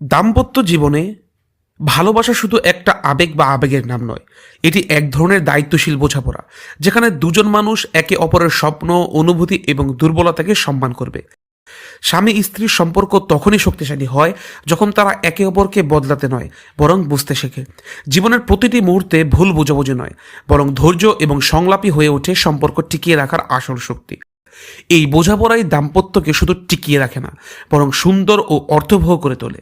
দাম্পত্য জীবনে ভালোবাসা শুধু একটা আবেগ বা আবেগের নাম নয়, এটি এক ধরনের দায়িত্বশীল বোঝাপড়া, যেখানে দুজন মানুষ একে অপরের স্বপ্ন, অনুভূতি এবং দুর্বলতাকে সম্মান করবে। স্বামী স্ত্রীর সম্পর্ক তখনই শক্তিশালী হয় যখন তারা একে অপরকে বদলাতে নয়, বরং বুঝতে শেখে। জীবনের প্রতিটি মুহূর্তে ভুল বোঝাবুঝি নয়, বরং ধৈর্য এবং সংলাপী হয়ে ওঠে সম্পর্ক টিকিয়ে রাখার আসল শক্তি। এই বোঝাপড়াই দাম্পত্যকে শুধু টিকিয়ে রাখে না, বরং সুন্দর ও অর্থবহ করে তোলে।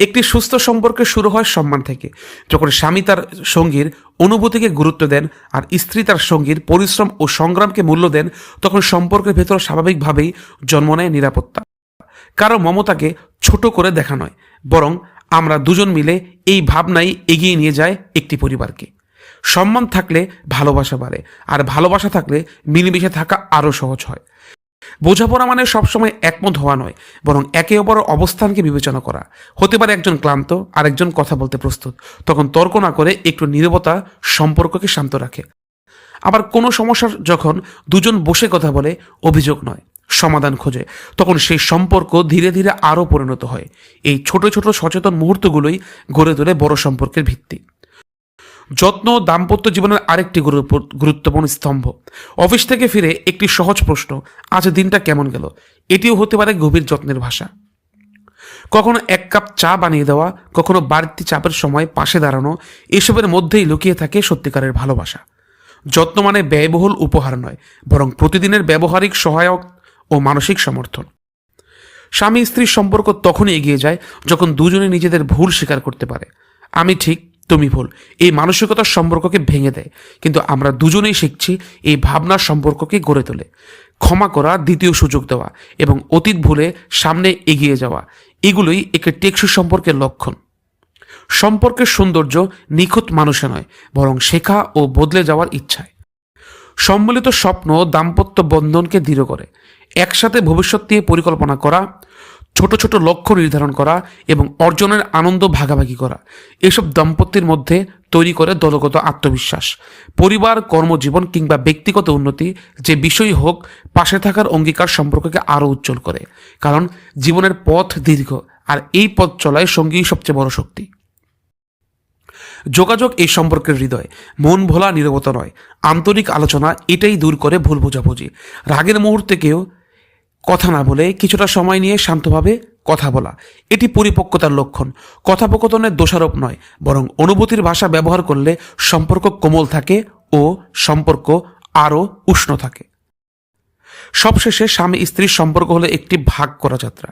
একটি সুস্থ সম্পর্ক শুরু হয় সম্মান থেকে। যখন স্বামী তার সঙ্গীর অনুভূতিকে গুরুত্ব দেন আর স্ত্রী তার সঙ্গীর পরিশ্রম ও সংগ্রামকে মূল্য দেন, তখন সম্পর্কের ভেতর স্বাভাবিকভাবেই জন্ম নেয় নিরাপত্তা। কারও মমতাকে ছোট করে দেখা নয়, বরং আমরা দুজন মিলে এই ভাবনাই এগিয়ে নিয়ে যায় একটি পরিবারকে। সম্মান থাকলে ভালোবাসা বাড়ে, আর ভালোবাসা থাকলে মিলেমিশে থাকা আরও সহজ হয়। বোঝাপড়া মানে সবসময় একমত হওয়া নয়, বরং একে অপরের অবস্থানকে বিবেচনা করা। হতে পারে একজন ক্লান্ত আর একজন কথা বলতে প্রস্তুত। তখন তর্ক না করে একটু নীরবতা সম্পর্ককে শান্ত রাখে। আবার কোনো সমস্যার যখন দুজন বসে কথা বলে, অভিযোগ নয়, সমাধান খোঁজে, তখন সেই সম্পর্ক ধীরে ধীরে আরও পরিণত হয়। এই ছোট ছোট সচেতন মুহূর্তগুলোই গড়ে তোলে বড় সম্পর্কের ভিত্তি। যত্ন দাম্পত্য জীবনের আরেকটি গুরুত্ব- গুরুত্বপূর্ণ স্তম্ভ। অফিস থেকে ফিরে একটি সহজ প্রশ্ন, আজ দিনটা কেমন গেল? এটিও হতে পারে গভীর যত্নের ভাষা। কখনো এক কাপ চা বানিয়ে দেওয়া, কখনো বাড়তি চাপের সময় পাশে দাঁড়ানো, এসবের মধ্যেই লুকিয়ে থাকে সত্যিকারের ভালোবাসা। যত্ন মানে ব্যয়বহুল উপহার নয়, বরং প্রতিদিনের ব্যবহারিক সহায়ক ও মানসিক সমর্থন। স্বামী স্ত্রীর সম্পর্ক তখনই এগিয়ে যায় যখন দুজনে নিজেদের ভুল স্বীকার করতে পারে। আমি ঠিক তুমি ভুল। এই মানসিকতার সম্পর্ককে ভেঙে দেয়। কিন্তু আমরা দুজনেই শিখছি এই ভাবনার সম্পর্ককে গড়ে তোলে। ক্ষমা করা দ্বিতীয় সুযোগ দেওয়া এবং অতীত ভুলে সামনে এগিয়ে যাওয়া, এগুলোই একে টেকসই সম্পর্কের লক্ষণ। সম্পর্কের সৌন্দর্য নিখুঁত মানুষে নয়, বরং শেখা ও বদলে যাওয়ার ইচ্ছায়। সম্মিলিত স্বপ্ন দাম্পত্য বন্ধনকে দৃঢ় করে। একসাথে ভবিষ্যৎ নিয়ে পরিকল্পনা করা ছোট ছোট লক্ষ্য নির্ধারণ করা এবং অর্জনের আনন্দ ভাগাভাগি করা। এসব দম্পতির মধ্যে তৈরি করে দলগত আত্মবিশ্বাস। পরিবার, কর্মজীবন কিংবা ব্যক্তিগত উন্নতি যে বিষয়ই হোক, পাশে থাকার অঙ্গীকার সম্পর্ককে আরও উজ্জ্বল করে। কারণ জীবনের পথ দীর্ঘ, আর এই পথ চলায় সঙ্গী সবচেয়ে বড় শক্তি। যোগাযোগ এই সম্পর্কের হৃদয়, মন ভোলা নিরবতা নয়। আন্তরিক আলোচনা এটাই দূর করে ভুল বোঝাবুঝি। রাগের মুহূর্তেকেও কথা না বলে কিছুটা সময় নিয়ে শান্তভাবে কথা বলা। এটি পরিপক্কতার লক্ষণ। কথোপকথনের দোষারোপ নয়, বরং অনুভূতির ভাষা ব্যবহার করলে সম্পর্ক কোমল থাকে ও সম্পর্ক আরও উষ্ণ থাকে। সবশেষে স্বামী স্ত্রীর সম্পর্ক হলো একটি ভাগ করা যাত্রা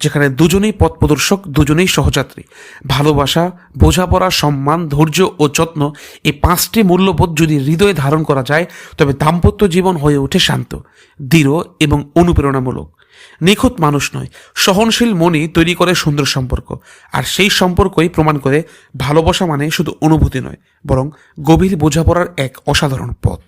যেখানে দুজনেই পথ প্রদর্শক দুজনেই সহযাত্রী। ভালোবাসা, বোঝাপড়া, সম্মান, ধৈর্য ও যত্ন এই পাঁচটি মূল্যবোধ যদি হৃদয়ে ধারণ করা যায়, তবে দাম্পত্য জীবন হয়ে ওঠে শান্ত, দৃঢ় এবং অনুপ্রেরণামূলক। নিখুঁত মানুষ নয়, সহনশীল মনই তৈরি করে সুন্দর সম্পর্ক, আর সেই সম্পর্কই প্রমাণ করে ভালোবাসা মানে শুধু অনুভূতি নয়, বরং গভীর বোঝাপড়ার এক অসাধারণ পথ।